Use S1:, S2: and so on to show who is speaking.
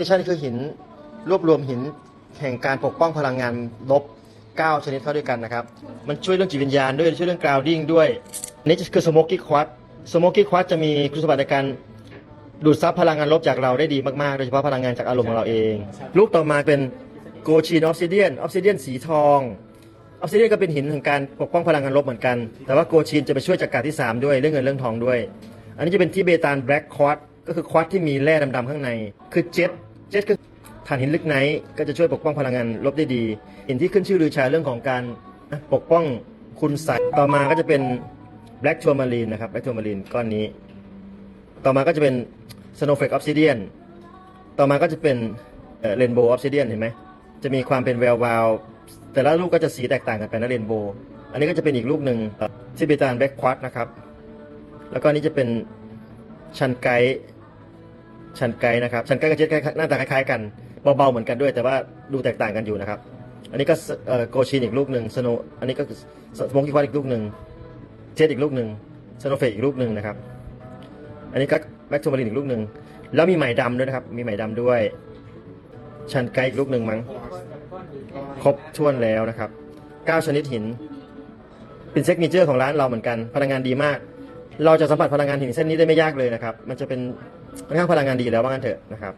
S1: ดิชันคือหินรวบรวมหินแห่งการปกป้องพลังงานลบ 9 ชนิดเข้าด้วยกันนะครับ มันช่วยเรื่องจิตวิญญาณด้วย ช่วยเรื่อง grounding ด้วยอันนี่คือ smoky quartz smoky quartz จะมีคุณสมบัติในการดูดซับพลังงานลบจากเราได้ดีมาก ๆ โดยเฉพาะพลังงานจากอารมณ์ของเราเอง ลูกต่อมาเป็นโกชีนออฟซิเดียนออฟซิเดียนสีทองออฟซิเดียนก็เป็นหินแห่งการปกป้องพลังงานลบเหมือนกัน แต่ว่าโกชีนจะไปช่วยจัดการที่ 3 ด้วยเรื่องเงินเรื่องทองด้วย อันนี้จะเป็นที่เบตาลแบล็กควอตก็คือควอตที่มีแร่ดำๆข้างใน คือเจ็ต เจ็ตคือถ่านหินลึกไนท์ก็จะช่วยปกป้องพลังงานลบได้ดีหินที่ขึ้นชื่อลือชาเรื่องของการปกป้องคุณใสยต่อมาก็จะเป็นแบล็กทัวร์มารีนนะครับแบล็กทัวร์มารีนก้อนนี้ ต่อมาก็จะเป็นสโนว์เฟกออฟซิเดียนต่อมาก็จะเป็นเรนโบว์ออฟซิเดียนเห็นไหมจะมีความเป็นแวววาว แต่ละลูกก็จะสีแตกต่างกันไปนะเรนโบว์อันนี้ก็จะเป็นอีกลูกหนึ่งที่เบตาลแบล็กควอตนะครับ แล้วก็นนี้จะเป็นชันไกด์ ชันไกนะครับชันไกกับเจ็ตไกด์หน้าตาคล้ายๆกันเบาๆเหมือนกันด้วยแต่ว่าดูแตกต่างกันอยู่นะครับ อันนี้ก็โกชินอีกลูกหนึ่งสโนอันนี้ก็สโมกี้ควอตอีกลูกหนึ่งเจ็ตอีกลูกหนึ่งสโนเฟกอีกลูกหนึ่งนะครับ อันนี้ก็แบ็กทูมารินอีกลูกหนึ่งแล้วมีไหมดำด้วยนะครับ มีไหมดำด้วย ชันไกอีกลูกหนึ่งมั้งครบถ้วนแล้วนะครับ9ชนิดหิน เป็นเซ็กเนเจอร์ของร้านเราเหมือนกัน พลังงานดีมาก เราจะสัมผัสพลังงานหินเส้นนี้ได้ไม่ยากเลยนะครับ มันจะเป็น ค่อนข้างพลังงานดีอยู่แล้วว่างั้นเถอะนะครับ